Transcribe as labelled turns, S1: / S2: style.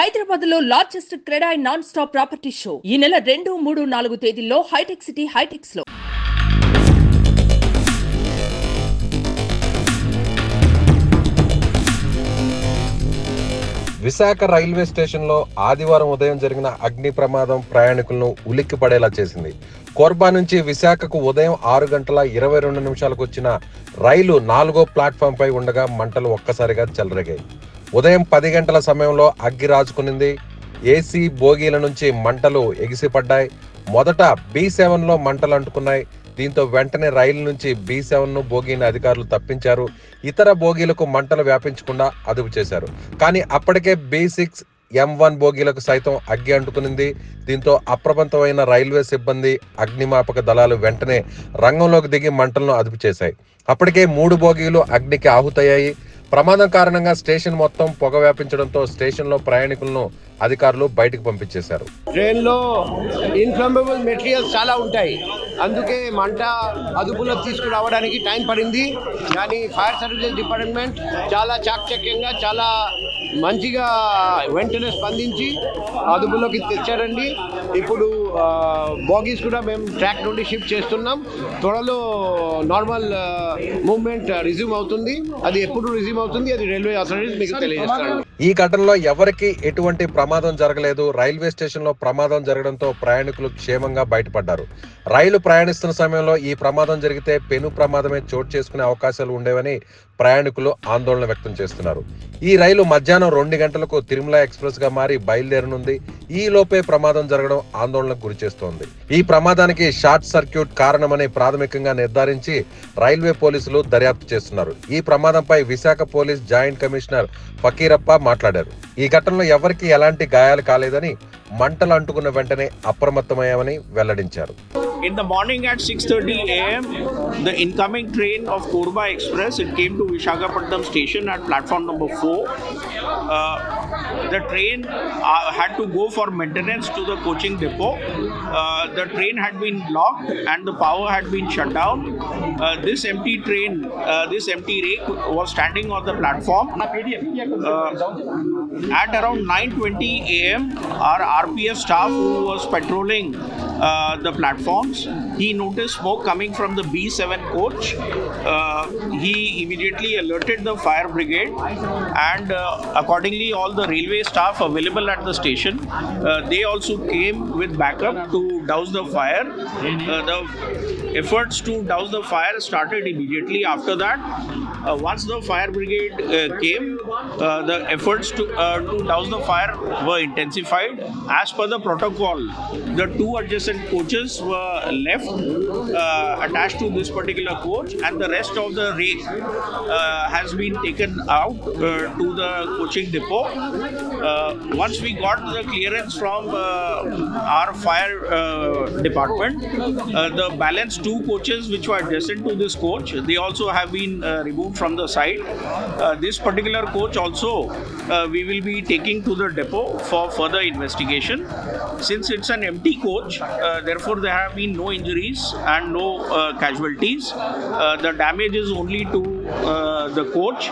S1: హైదరాబాద్లో largest CREDAI non stop property show. ఈ నెల రెండు మూడు నాలుగు తేదీల్లో హైటెక్ సిటీ హైటెక్స్లో
S2: విశాఖ రైల్వే స్టేషన్లో ఆదివారం ఉదయం జరిగిన అగ్ని ప్రమాదం ప్రయాణికులను ఉలిక్కి పడేలా చేసింది. కోర్బా నుంచి విశాఖకు ఉదయం ఆరు గంటల ఇరవై రెండు నిమిషాలకు వచ్చిన రైలు నాలుగో ప్లాట్ఫామ్ పై ఉండగా మంటలు ఒక్కసారిగా చెలరేగాయి. ఉదయం పది గంటల సమయంలో అగ్గి రాజుకునింది. ఏసీ బోగీల నుంచి మంటలు ఎగిసిపడ్డాయి. మొదట బి సెవెన్లో మంటలు అంటుకున్నాయి. దీంతో వెంటనే రైలు నుంచి బి సెవెన్ను బోగీని అధికారులు తప్పించారు. ఇతర బోగీలకు మంటలు వ్యాపించకుండా అదుపు చేశారు. కానీ అప్పటికే బి సిక్స్ ఎం వన్ బోగీలకు సైతం అగ్గి అంటుకునింది. దీంతో అప్రమత్తమైన రైల్వే సిబ్బంది అగ్నిమాపక దళాలు వెంటనే రంగంలోకి దిగి మంటలను అదుపు చేశాయి. అప్పటికే మూడు బోగీలు అగ్నికి ఆహుతయ్యాయి. ప్రమాదం కారణంగా స్టేషన్ మొత్తం పొగ వ్యాపించడంతో స్టేషన్లో ప్రయాణికులను అధికారులు బయటకు పంపించేశారు.
S3: ట్రైన్లో ఇన్ఫ్లమబుల్ మెటీరియల్స్ చాలా ఉంటాయి. అందుకే మంట అదుపులో తీసుకురావడానికి టైం పడింది. కానీ ఫైర్ సర్వీసెస్ డిపార్ట్మెంట్ చాలా చాకచక్యంగా చాలా మంచిగా వెంటనే స్పందించి అదుపులోకి తెచ్చారండి. ఇప్పుడు బాగీస్ కూడా మేము ట్రాక్ నుండి షిఫ్ట్ చేస్తున్నాం. త్వరలో నార్మల్ మూవ్మెంట్ రిజ్యూమ్ అవుతుంది. అది ఎప్పుడు రిజ్యూమ్ అవుతుంది అది రైల్వే అథారిటీస్ మీకు తెలియజేస్తారండి
S2: ఈ ఘటనలో ఎవరికి ఎటువంటి ప్రమాదం జరగలేదు. రైల్వే స్టేషన్లో ప్రమాదం జరగడంతో ప్రయాణికులు క్షేమంగా బయటపడ్డారు. రైలు ప్రయాణిస్తున్న సమయంలో ఈ ప్రమాదం జరిగితే పెను ప్రమాదమే చోటు చేసుకునే అవకాశాలు ఉండేవని ప్రయాణికులు ఆందోళన వ్యక్తం చేస్తున్నారు. ఈ రైలు మధ్యాహ్నం రెండు గంటలకు తిరుమల ఎక్స్ప్రెస్గా మారి బయలుదేరనుంది. ఈ లోపే ప్రమాదం జరగడం ఆందోళనకు గురి చేస్తోంది. ఈ ప్రమాదానికి షార్ట్ సర్క్యూట్ కారణమని ప్రాథమికంగా నిర్ధారించి రైల్వే పోలీసులు దర్యాప్తు చేస్తున్నారు. ఈ ప్రమాదంపై Visakha police joint commissioner Fakirappa మాట్లాడారు. ఈ ఘటనలో ఎవరికీ ఎలాంటి గాయాలు కాలేదని మంటలు అంటుకున్న వెంటనే అప్రమత్తమయ్యామని వెల్లడించారు.
S4: In the morning at 6:30 a.m., the incoming train of Korba Express it came to Visakhapatnam station at platform number four. Uh, the train uh, had to go for maintenance to the coaching depot. Uh, the train had been blocked and the power had been shut down. Uh, this empty train, uh, this empty rake was standing on the platform. Uh, at around 9:20 a.m., our RPF staff who was patrolling uh, the platforms, he noticed smoke coming from the B7 coach. Uh, he immediately alerted the fire brigade, and uh, accordingly, all the railway staff available at the station, uh, they also came with backup to douse the fire. Uh, the efforts to douse the fire started immediately after that. Uh, once the fire brigade uh, came, uh, the efforts to, to douse the fire were intensified. As per the protocol, the two adjacent coaches were left attached to this particular coach, and the rest of the rake has been taken out to the coaching depot. Once we got the clearance from our fire department, the balance two coaches which were adjacent to this coach, they also have been uh, from the site. Uh, this particular coach also uh, we will be taking to the depot for further investigation. Since it's an empty coach, uh, therefore there have been no injuries and no uh, casualties. Uh, the damage is only to uh, the coach